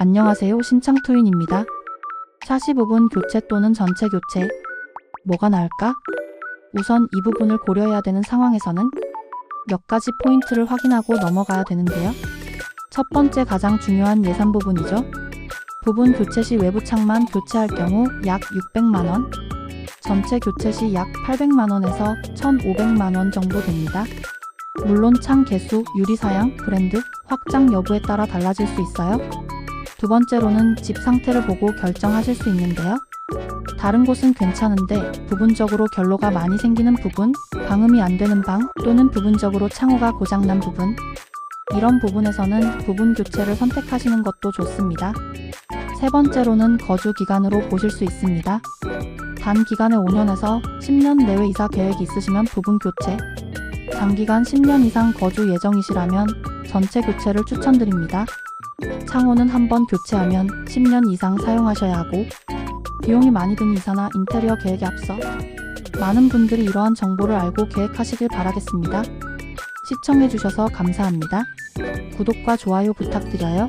안녕하세요. 신창투인입니다. 샤시 부분 교체 또는 전체 교체. 뭐가 나을까? 우선 이 부분을 고려해야 되는 상황에서는 몇 가지 포인트를 확인하고 넘어가야 되는데요. 첫 번째 가장 중요한 예산 부분이죠. 부분 교체 시 외부 창만 교체할 경우 약 600만원, 전체 교체 시 약 800만원에서 1,500만원 정도 됩니다. 물론 창 개수, 유리 사양, 브랜드, 확장 여부에 따라 달라질 수 있어요. 두 번째로는 집 상태를 보고 결정하실 수 있는데요. 다른 곳은 괜찮은데 부분적으로 결로가 많이 생기는 부분, 방음이 안 되는 방 또는 부분적으로 창호가 고장난 부분. 이런 부분에서는 부분 교체를 선택하시는 것도 좋습니다. 세 번째로는 거주 기간으로 보실 수 있습니다. 단 기간에 5년에서 10년 내외 이사 계획이 있으시면 부분 교체, 장기간 10년 이상 거주 예정이시라면 전체 교체를 추천드립니다. 창호는 한 번 교체하면 10년 이상 사용하셔야 하고 비용이 많이 드는 이사나 인테리어 계획에 앞서 많은 분들이 이러한 정보를 알고 계획하시길 바라겠습니다. 시청해주셔서 감사합니다. 구독과 좋아요 부탁드려요.